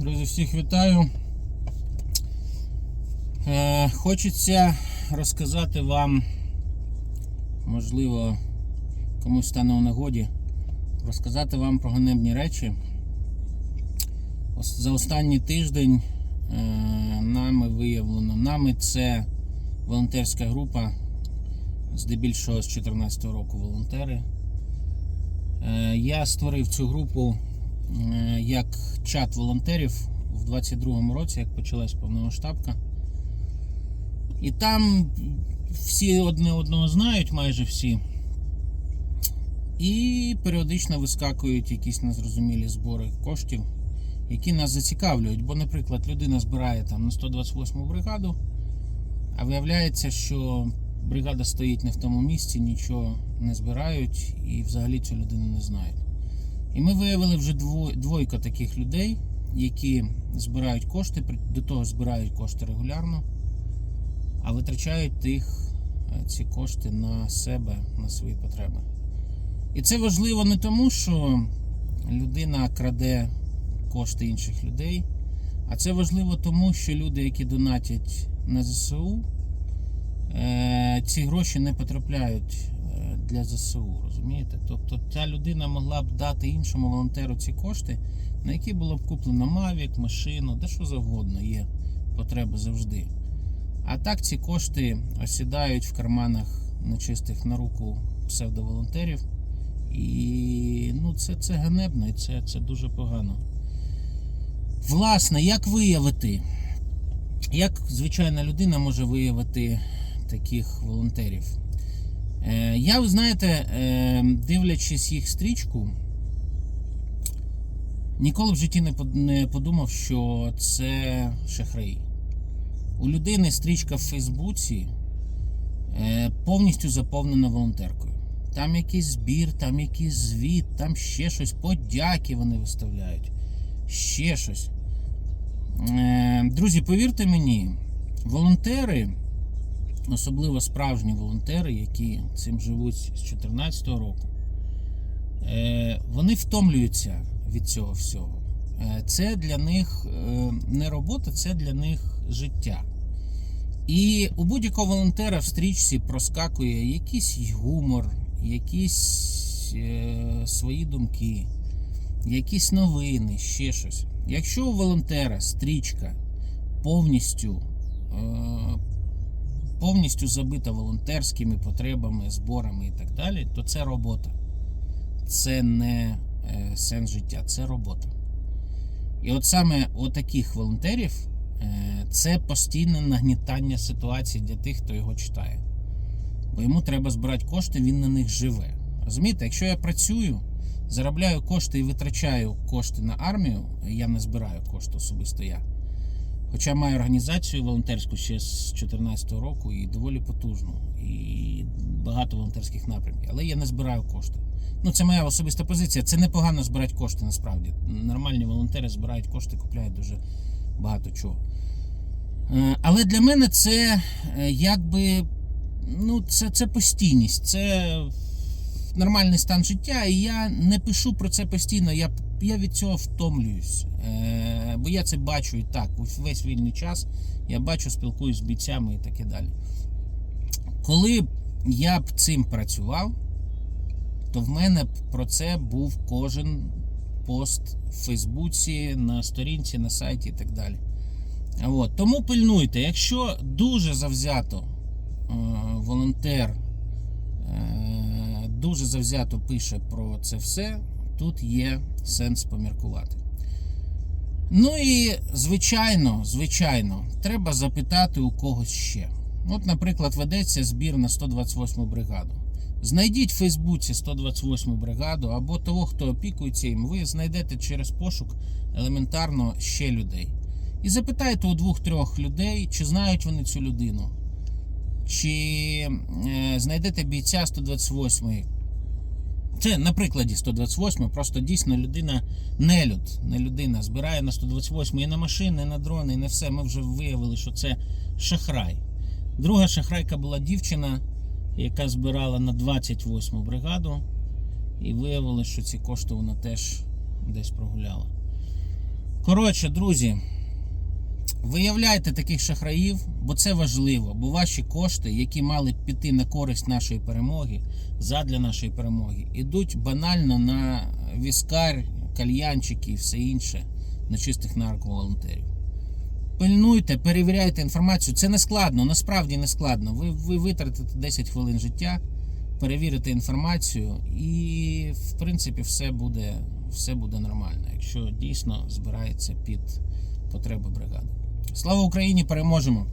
Друзі, всіх вітаю. Е, хочеться розказати вам, можливо, комусь стане у нагоді, розказати вам про ганебні речі. За останній тиждень е, нами виявлено, нами це волонтерська група, здебільшого з 2014 року волонтери. Е, Я створив цю групу як чат волонтерів в 22-му році, як почалась повномасштабка. І там всі одне одного знають, майже всі. І періодично вискакують якісь незрозумілі збори коштів, які нас зацікавлюють. Бо, наприклад, людина збирає там на 128 бригаду, а виявляється, що бригада стоїть не в тому місці, нічого не збирають і взагалі цю людину не знають. І ми виявили вже дво- двойка таких людей, які збирають кошти, до того збирають кошти регулярно, а витрачають їх, е, ці кошти на себе, на свої потреби. І це важливо не тому, що людина краде кошти інших людей, а це важливо тому, що люди, які донатять на ЗСУ, е, ці гроші не потрапляють для ЗСУ, розумієте? Тобто ця людина могла б дати іншому волонтеру ці кошти, на які було б куплено Мавік, машину, де що завгодно, є потреби завжди. А так ці кошти осідають в карманах нечистих на руку псевдоволонтерів. І ну, це, це ганебно і це, це дуже погано. Власне, як виявити, як звичайна людина може виявити таких волонтерів? Е, я, ви знаєте, е, дивлячись їх стрічку, ніколи в житті не подумав, що це шахраї. У людини стрічка в Фейсбуці е, повністю заповнена волонтеркою. Там якийсь збір, там якийсь звіт, там ще щось, подяки вони виставляють. Ще щось. Друзі, повірте мені, волонтери, особливо справжні волонтери, які цим живуть з 2014 року, е, вони втомлюються від цього всього. Е, Це для них е, не робота, це для них життя. І у будь-якого волонтера в стрічці проскакує якийсь гумор, якісь свої думки, якісь новини, ще щось. Якщо у волонтера стрічка повністю, повністю забита волонтерськими потребами, зборами і так далі, то це робота. Це не е, сенс життя, це робота. І от саме у таких волонтерів е, це постійне нагнітання ситуації для тих, хто його читає. Бо йому треба збирати кошти, він на них живе. Розумієте, якщо я працюю, заробляю кошти і витрачаю кошти на армію, я не збираю кошти особисто я. Хоча маю організацію волонтерську ще з 2014 року і доволі потужну, і багато волонтерських напрямків, але я не збираю кошти. Ну, це моя особиста позиція. Це непогано збирати кошти насправді. Нормальні волонтери збирають кошти, купляють дуже багато чого. Е, Але для мене це е, якби ну, це, це постійність, це нормальний стан життя, і я не пишу про це постійно. Я, я від цього втомлююсь. Бо я це бачу і так. Весь вільний час я бачу, спілкуюсь з бійцями і таке далі. Коли я б цим працював, то в мене б про це був кожен пост в Фейсбуці, на сторінці, на сайті і так далі. От. Тому пильнуйте, якщо дуже завзято е, волонтер е, дуже завзято пише про це все, тут є сенс поміркувати. Ну і звичайно, звичайно, треба запитати у когось ще. От, наприклад, ведеться збір на 128 бригаду. Знайдіть в Фейсбуці 128 бригаду або того, хто опікується їм, ви знайдете через пошук елементарно ще людей. І запитайте у двох-трьох людей, чи знають вони цю людину, чи е, знайдете бійця 128 Це на прикладі 128 просто дійсно людина не люд, не людина збирає на 128 і на машини, і на дрони, і на все. Ми вже виявили, що це шахрай. Друга шахрайка була дівчина, яка збирала на 28 бригаду, і виявили, що ці кошти вона теж десь прогуляла. Коротше, друзі, виявляйте таких шахраїв, бо це важливо, бо ваші кошти, які мали піти на користь нашої перемоги, задля нашої перемоги, ідуть банально на віскар, кальянчики і все інше, на чистих нарковолонтерів. Пильнуйте, перевіряйте інформацію. Це не складно, насправді не складно. Ви, ви витратите 10 хвилин життя, перевірите інформацію, і в принципі все буде, все буде нормально, якщо дійсно збирається під потреби бригади. Слава Україні! Переможемо!